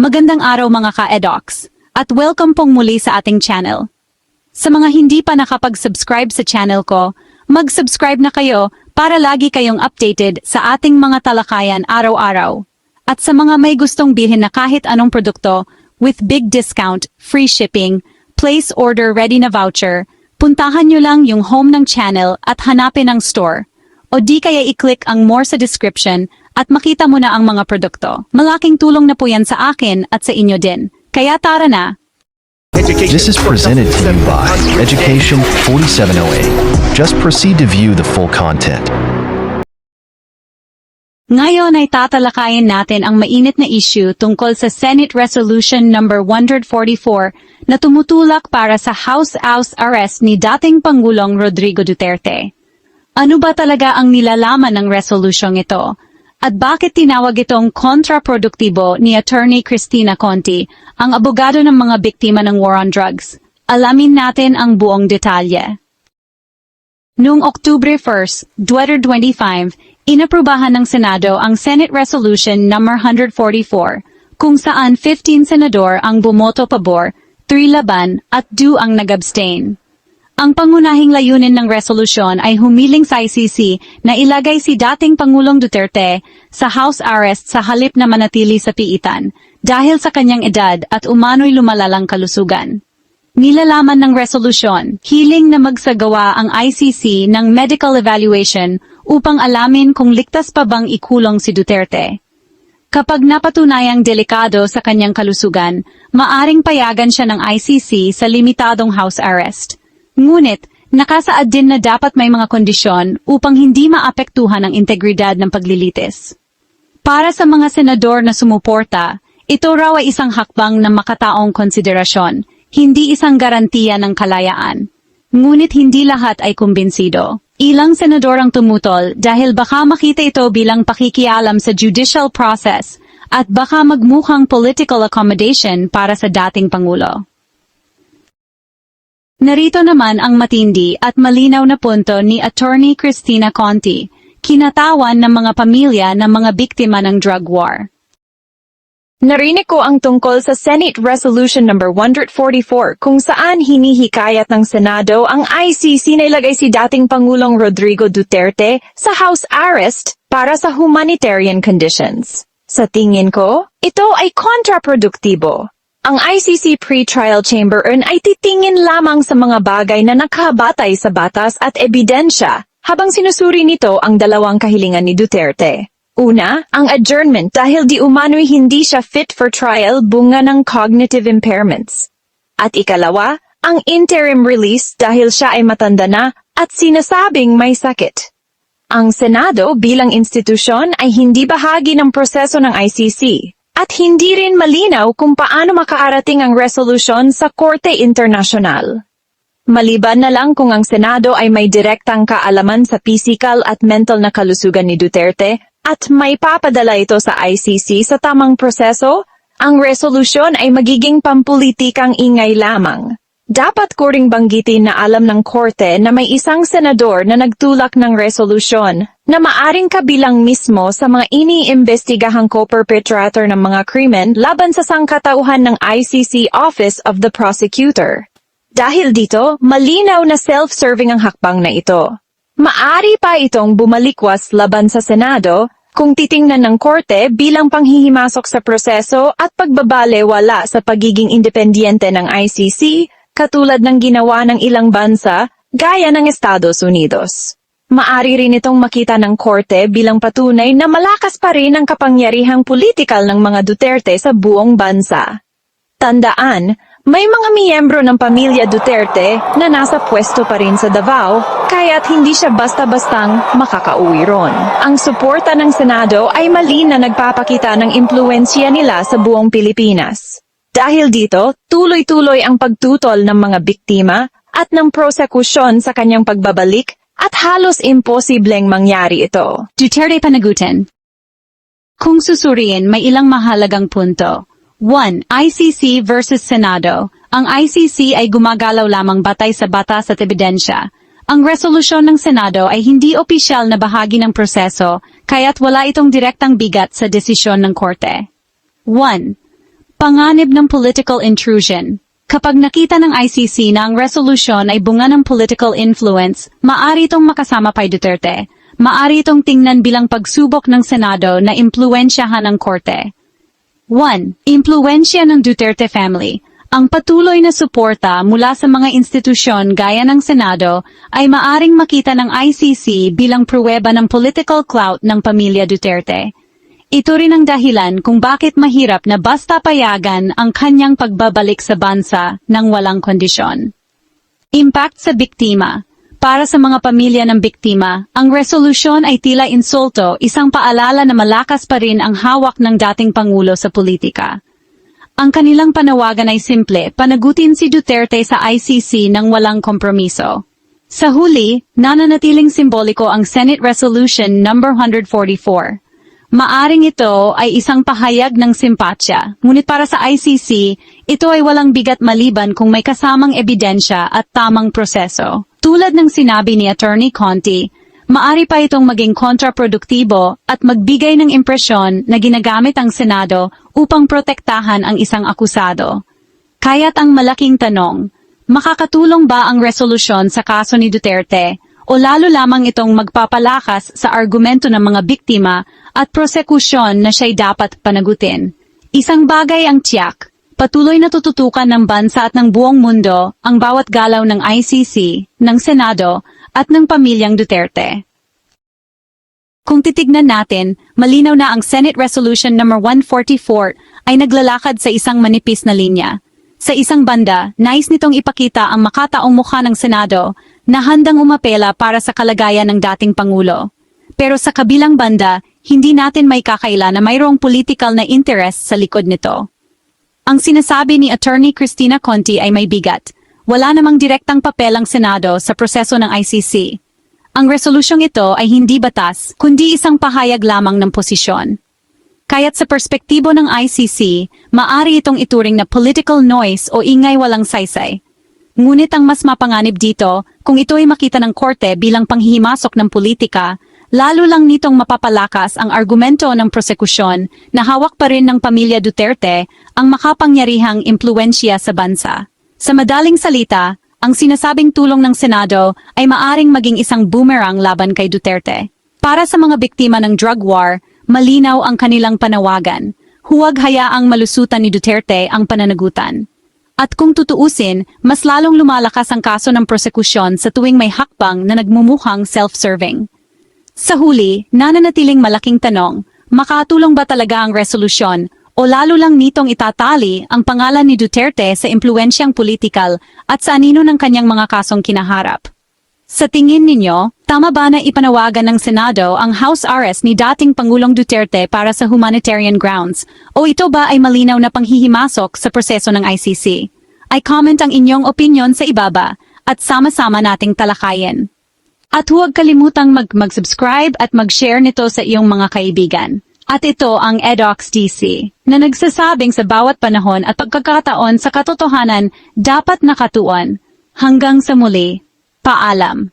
Magandang araw mga ka-edocs, at welcome pong muli sa ating channel. Sa mga hindi pa nakapag-subscribe sa channel ko, mag-subscribe na kayo para lagi kayong updated sa ating mga talakayan araw-araw. At sa mga may gustong bilhin na kahit anong produkto, with big discount, free shipping, place order ready na voucher, puntahan nyo lang yung home ng channel at hanapin ang store. O di kaya i-click ang more sa description at makita mo na ang mga produkto. Malaking tulong na po yan sa akin at sa inyo din. Kaya tara na! This is presented to you by Education 4708. Just proceed to view the full content. Ngayon ay tatalakayin natin ang mainit na issue tungkol sa Senate Resolution number 144 na tumutulak para sa House House arrest ni dating Pangulong Rodrigo Duterte. Ano ba talaga ang nilalaman ng resolusyong ito? At bakit tinawag itong kontraproduktibo ni Attorney Christina Conti, ang abogado ng mga biktima ng war on drugs? Alamin natin ang buong detalye. Noong Oktubre 1, 2025, inaprubahan ng Senado ang Senate Resolution No. 144, kung saan 15 senador ang bumoto pabor, 3 laban, at 2 ang nag-abstain. Ang pangunahing layunin ng resolusyon ay humiling sa ICC na ilagay si dating Pangulong Duterte sa house arrest sa halip na manatili sa piitan dahil sa kanyang edad at umano'y lumalalang kalusugan. Nilalaman ng resolusyon, hiling na magsagawa ang ICC ng medical evaluation upang alamin kung ligtas pa bang ikulong si Duterte. Kapag napatunayang delikado sa kanyang kalusugan, maaring payagan siya ng ICC sa limitadong house arrest. Ngunit, nakasaad din na dapat may mga kondisyon upang hindi maapektuhan ang integridad ng paglilitis. Para sa mga senador na sumuporta, ito raw ay isang hakbang na makataong konsiderasyon, hindi isang garantiya ng kalayaan. Ngunit hindi lahat ay kumbinsido. Ilang senador ang tumutol dahil baka makita ito bilang pakikialam sa judicial process at baka magmukhang political accommodation para sa dating Pangulo. Narito naman ang matindi at malinaw na punto ni Attorney Christina Conti, kinatawan ng mga pamilya ng mga biktima ng drug war. Narinig ko ang tungkol sa Senate Resolution No. 144 kung saan hinihikayat ng Senado ang ICC na ilagay si dating Pangulong Rodrigo Duterte sa house arrest para sa humanitarian conditions. Sa tingin ko, ito ay kontraproduktibo. Ang ICC Pre-Trial Chamber ay titingin lamang sa mga bagay na nakabatay sa batas at ebidensya habang sinusuri nito ang dalawang kahilingan ni Duterte. Una, ang adjournment dahil di umano'y hindi siya fit for trial bunga ng cognitive impairments. At ikalawa, ang interim release dahil siya ay matanda na at sinasabing may sakit. Ang Senado bilang institusyon ay hindi bahagi ng proseso ng ICC at hindi rin malinaw kung paano makaarating ang resolusyon sa Korte Internasyonal. Maliban na lang kung ang Senado ay may direktang kaalaman sa physical at mental na kalusugan ni Duterte at may papadala ito sa ICC sa tamang proseso, ang resolusyon ay magiging pampulitikang ingay lamang. Dapat ko banggitin na alam ng korte na may isang senador na nagtulak ng resolusyon na maaring kabilang mismo sa mga iniimbestigahang co-perpetrator ng mga krimen laban sa sangkatauhan ng ICC Office of the Prosecutor. Dahil dito, malinaw na self-serving ang hakbang na ito. Maari pa itong bumalikwas laban sa Senado kung titingnan ng korte bilang panghihimasok sa proseso at pagbabalewala sa pagiging independyente ng ICC katulad ng ginawa ng ilang bansa gaya ng Estados Unidos. Maari rin itong makita ng korte bilang patunay na malakas pa rin ang kapangyarihang politikal ng mga Duterte sa buong bansa. Tandaan, may mga miyembro ng pamilya Duterte na nasa pwesto pa rin sa Davao, kaya't hindi siya basta-bastang makakauwi ron. Ang suporta ng Senado ay mali na nagpapakita ng impluensya nila sa buong Pilipinas. Dahil dito, tuloy-tuloy ang pagtutol ng mga biktima at ng prosekusyon sa kanyang pagbabalik at halos imposibleng mangyari ito. Duterte panagutin. Kung susuriin, may ilang mahalagang punto. 1. ICC versus Senado. Ang ICC ay gumagalaw lamang batay sa batas at ebidensya. Ang resolusyon ng Senado ay hindi opisyal na bahagi ng proseso, kaya't wala itong direktang bigat sa desisyon ng korte. 1. Panganib ng political intrusion. Kapag nakita ng ICC na ang resolusyon ay bunga ng political influence, maari itong makasama kay Duterte. Maari itong tingnan bilang pagsubok ng Senado na impluensyahan ang korte. 1. Impluensya ng Duterte family. Ang patuloy na suporta mula sa mga institusyon gaya ng Senado ay maaring makita ng ICC bilang pruweba ng political clout ng pamilya Duterte. Ito rin ang dahilan kung bakit mahirap na basta payagan ang kanyang pagbabalik sa bansa ng walang kondisyon. Impact sa biktima. Para sa mga pamilya ng biktima, ang resolusyon ay tila insulto, isang paalala na malakas pa rin ang hawak ng dating Pangulo sa politika. Ang kanilang panawagan ay simple, panagutin si Duterte sa ICC ng walang kompromiso. Sa huli, nananatiling simboliko ang Senate Resolution No. 144. Maaring ito ay isang pahayag ng simpatya, ngunit para sa ICC, ito ay walang bigat maliban kung may kasamang ebidensya at tamang proseso. Tulad ng sinabi ni Attorney Conti, maari pa itong maging kontraproduktibo at magbigay ng impresyon na ginagamit ang Senado upang protektahan ang isang akusado. Kaya't ang malaking tanong, makakatulong ba ang resolusyon sa kaso ni Duterte o lalo lamang itong magpapalakas sa argumento ng mga biktima at prosekusyon na siya'y dapat panagutin? Isang bagay ang tiyak, patuloy na tututukan ng bansa at ng buong mundo ang bawat galaw ng ICC, ng Senado, at ng pamilyang Duterte. Kung titignan natin, malinaw na ang Senate Resolution No. 144 ay naglalakad sa isang manipis na linya. Sa isang banda, nais nitong ipakita ang makataong mukha ng Senado na handang umapela para sa kalagayan ng dating Pangulo. Pero sa kabilang banda, hindi natin may kakaila na mayroong political na interest sa likod nito. Ang sinasabi ni Attorney Christina Conti ay may bigat. Wala namang direktang papel ang Senado sa proseso ng ICC. Ang resolusyong ito ay hindi batas, kundi isang pahayag lamang ng posisyon. Kaya't sa perspektibo ng ICC, maari itong ituring na political noise o ingay walang saysay. Ngunit ang mas mapanganib dito, kung ito ay makita ng korte bilang panghihimasok ng politika, lalo lang nitong mapapalakas ang argumento ng prosekusyon na hawak pa rin ng pamilya Duterte ang makapangyarihang impluensya sa bansa. Sa madaling salita, ang sinasabing tulong ng Senado ay maaring maging isang boomerang laban kay Duterte. Para sa mga biktima ng drug war, malinaw ang kanilang panawagan. Huwag hayaang malusutan ni Duterte ang pananagutan. At kung tutuusin, mas lalong lumalakas ang kaso ng prosekusyon sa tuwing may hakbang na nagmumukhang self-serving. Sa huli, nananatiling malaking tanong, makatulong ba talaga ang resolusyon o lalo lang nitong itatali ang pangalan ni Duterte sa impluensyang politikal at sa anino ng kanyang mga kasong kinaharap? Sa tingin ninyo, tama ba na ipanawagan ng Senado ang house arrest ni dating Pangulong Duterte para sa humanitarian grounds o ito ba ay malinaw na panghihimasok sa proseso ng ICC? Ay comment ang inyong opinion sa ibaba at sama-sama nating talakayin. At huwag kalimutang mag- mag-subscribe at mag-share nito sa iyong mga kaibigan. At ito ang EDOX DC, na nagsasabing sa bawat panahon at pagkakataon sa katotohanan dapat nakatuon. Hanggang sa muli, paalam.